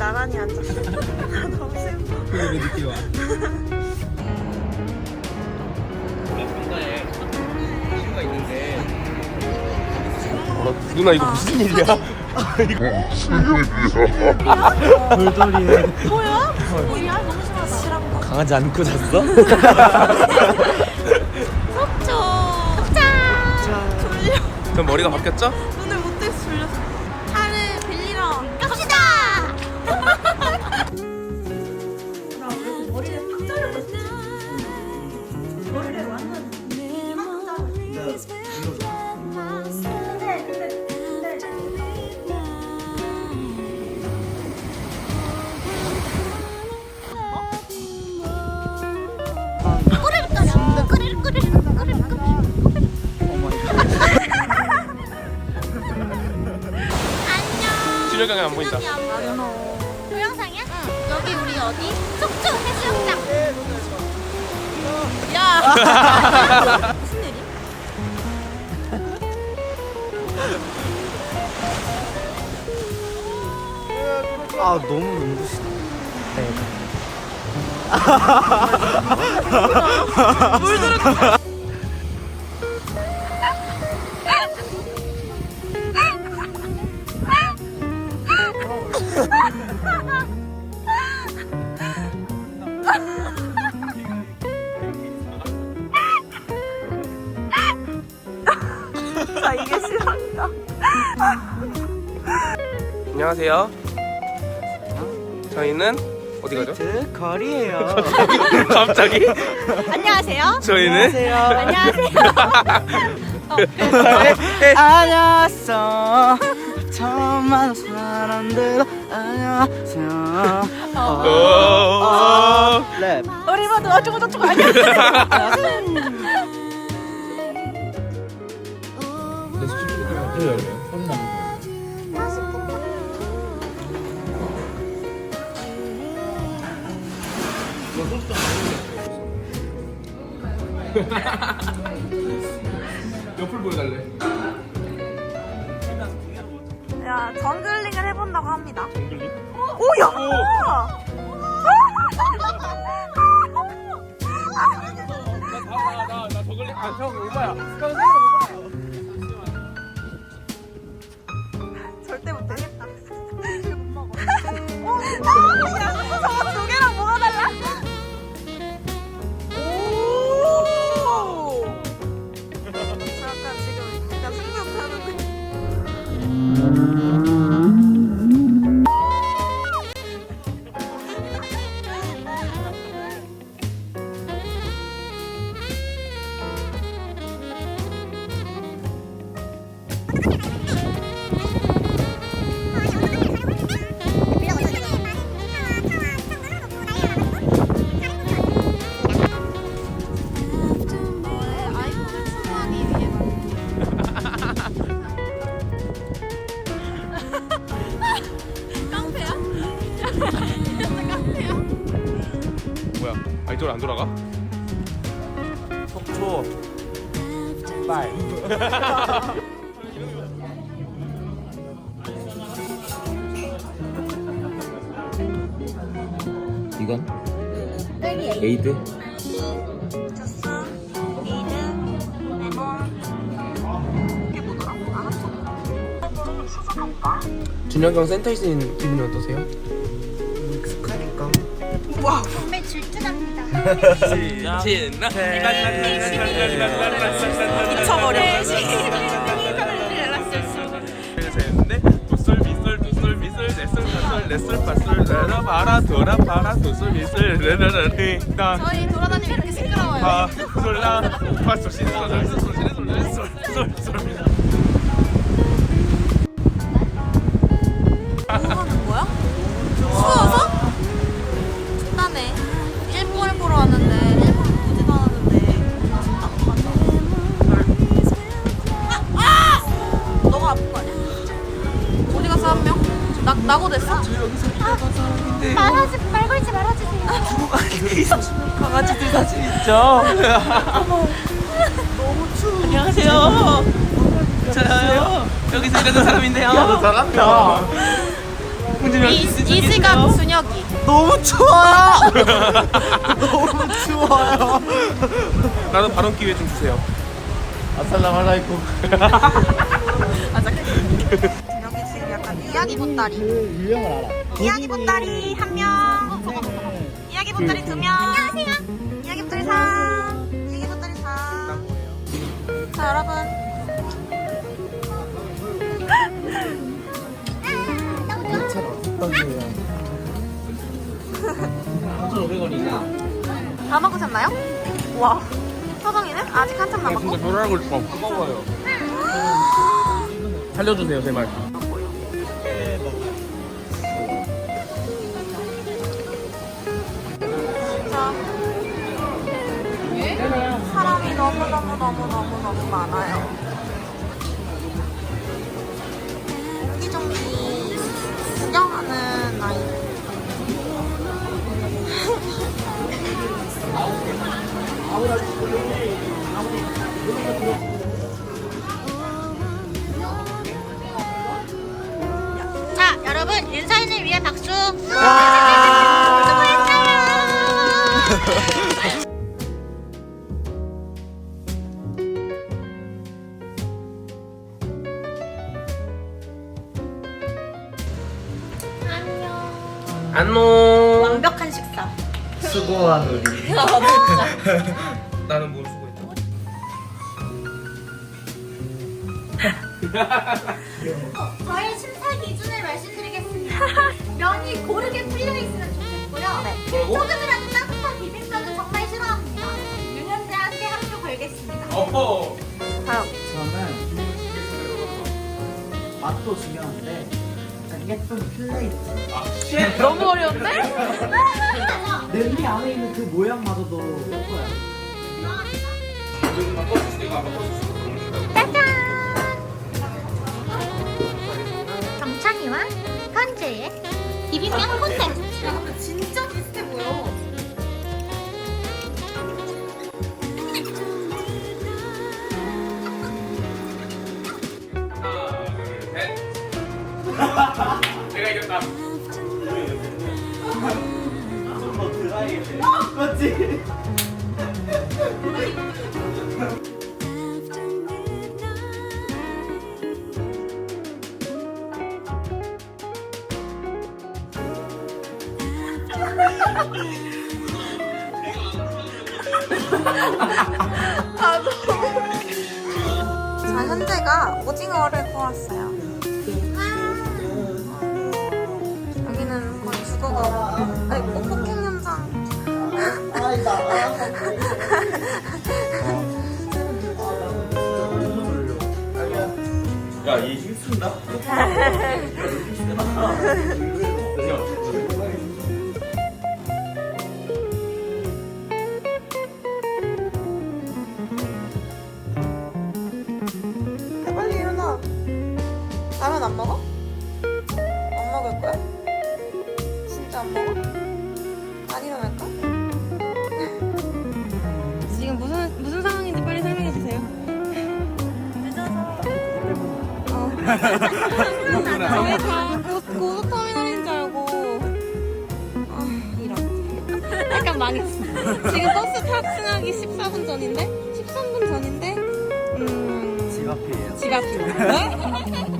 나란히 앉았어. 너무 슬퍼. 왜 늦게 와? 어, 누나 이거 무슨 일이야? 돌돌이에 뭐야? 뭐야? 너무 싫어하다. 싫어. 강아지 안고 잤어? 속초. 속자. 졸려. 그럼 머리가 바뀌었죠? 눈을 준혁이 안 보인다. 동영상이야? 응. 여기 우리 어디? 속초 해수욕장. 야. 무슨 일이? 아 너무 눈부시다 나 안녕하세요. 저희는 어디 가죠? 그 거리에요. 갑자기? 안녕하세요. 저희는? 안녕하세요. 안녕하세요. 처음 만난 사람들 안녕하세요. 어, 오, 랩 우리 모두 어쩌고 저쩌고 안녕. 옆을 보여달래. 야, 정글링을 해본다고 합니다. 정글링? 오, 야! 나나 저걸 아형 오바야. 속초 빨 이건? 에이드? 준영경 센터에 있는 기분이 어떠세요? 음, 익숙하니까 와! 질투납니다. 진나 미쳐버려. 되는데 도술 미술 도술 미술 내술 파술 내술 파술 내라 봐라 돌아 봐라 도술 미술 내라라니 나 저희 돌아다니면 이렇게 시끄러워요. 파술라 파술 시술 술술 시술 술술 술 뭐 하는 거야? 추워서? 춥다네. 보러 왔는데 일본 보지도 않았는데 아! 아! 너가 아픈 거 아니야? 어디 갔어 한 명? 나, 낙오됐어? 말하지 말 걸지 말아주세요. 강아지들 사진 있죠? 안녕하세요. 저요. 여기서 일하는 사람인데요. 야너 잘한다. 이, 이 시각 준혁이. 너무 추워요. 너무 추워요. 나도 발언 기회 좀 주세요. 아살라말라이쿰. 지금 약간 이야기 보따리. 유형을 알아. 이야기 보따리 한 명. 이야기 보따리 두 명. 안녕하세요. 이야기 보따리 3. 이야기 보따리 4. 자, 여러분. 다 먹으셨나요? 와. 서정이는 아직 한참 나 남았고. 진짜 결혼하고 싶어. 뜨거워요. 살려주세요, 제발. 진짜 사람이 너무 너무 너무 너무 너무 많아요. 자, 여러분 윤서인을 위해 박수. 안녕. 안녕. 완벽한 식사. 수고한 우리. 나는 뭘 수고했다. 저의 심사 기준을 말씀드리겠습니다. 면이 고르게 풀려 있으면 좋겠고요. 뭐라고? 조금이라도 따뜻한 비빔면은 정말 싫어합니다. 유년대한테 학교 걸겠습니다. 어허. 다음. 저는 맛도 중요한데 예쁜 플레이트. 아, 쉣. 너무 어려운데? 냄비 안에 있는 그 모양마저도 예뻐요. 있어. 정찬이와 현재의 비빔면 콘테스트. 야, 근데 진짜 비슷해 보여. 내가 이겼다. 좀더 드라이해. 맞지? 오징어를 구웠어요. 여기는 거의 죽어가고, 아니, 뭐 폭행 현장. 야, 얘 힘쓴다. 먹어? 안 먹을 거야? 진짜 안 먹어? 안 일어날까? 지금 무슨 무슨 상황인지 빨리 설명해 주세요. 어. 저희 다 고- 고속터미널인 줄 알고. 아, 이런. 약간 망했어. 지금 버스 탑승하기 14분 전인데? 13분 전인데? 음. 집 앞이에요. 집앞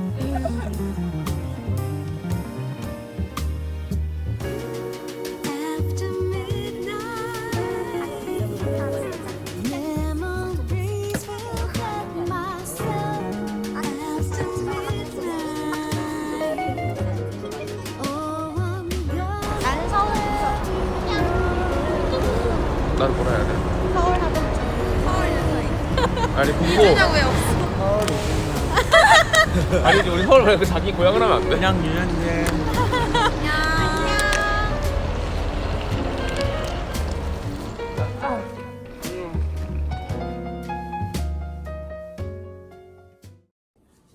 아니, 공고. 왜 없어? 아니, 우리 서울 가서 자기 고향을 하면 안 돼? 그냥 유연제.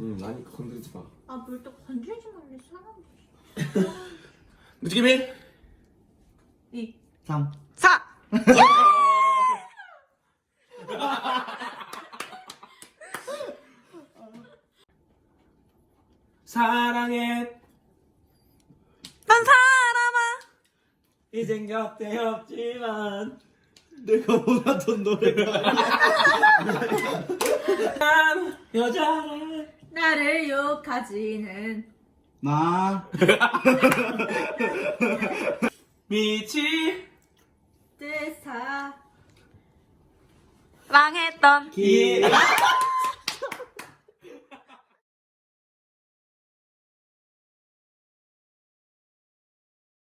응, 아니, 건드리지 마. 아, 물또 건들지 말래, 사람. 느낌이? 이. 3 4 사랑해 난 사람아 이젠 곁에 없지만. 내가 원하던 노래가 난 여자를 나를 욕하지는 마 미치 뜻하 망했던 기